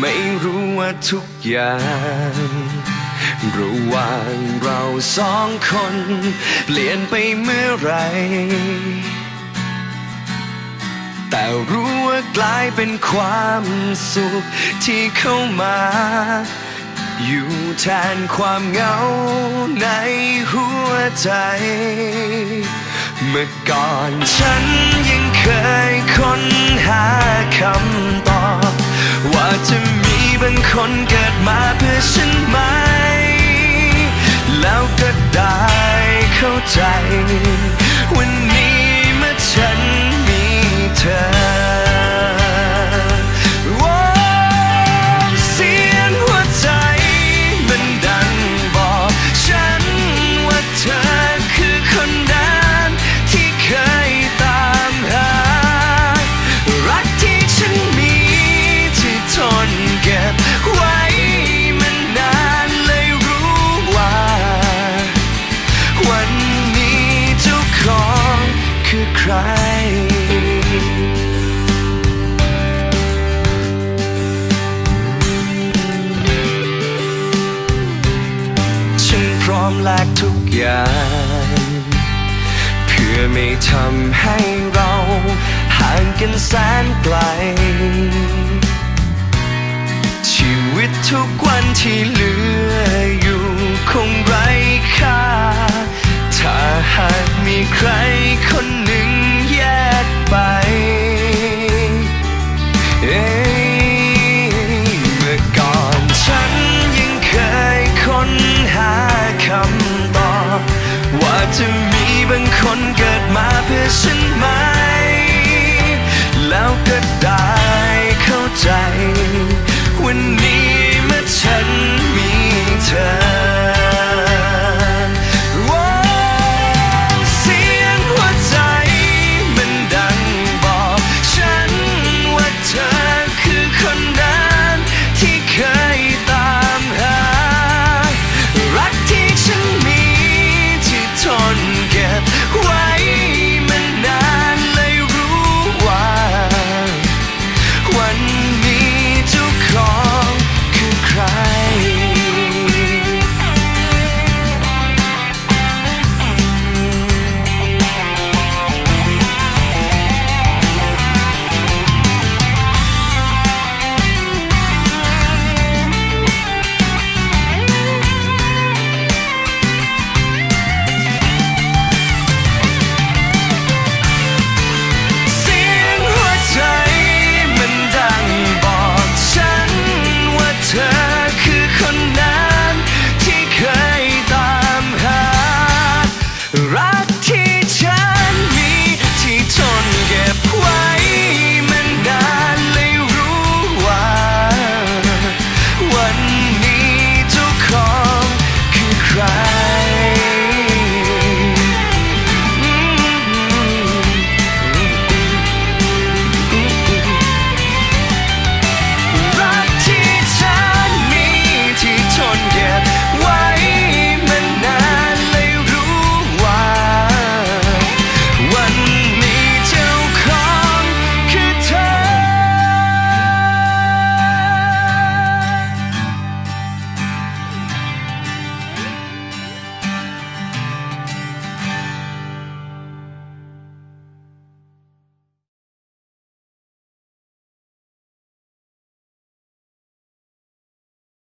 ไม่รู้ว่าทุกอย่างระหว่างเราสองคน เปลี่ยนไปเมื่อไร แต่รู้ว่ากลายเป็นความสุขที่เข้ามา อยู่แทนความเหงาในหัวใจ เมื่อก่อนฉันยังเคยค้นหาคำตอบ ใจ วันนี้เมื่อฉันมีเธอ ร ฉันพร้อมแลกทุกอย่าง เพื่อไม่ทำให้เราห่างกันแสนไกล ชีวิตทุกวันที่เหลือ นหาคำตอบว่าจะมีบางคนเกิดมาเพื่อฉันไหม แล้วก็ไ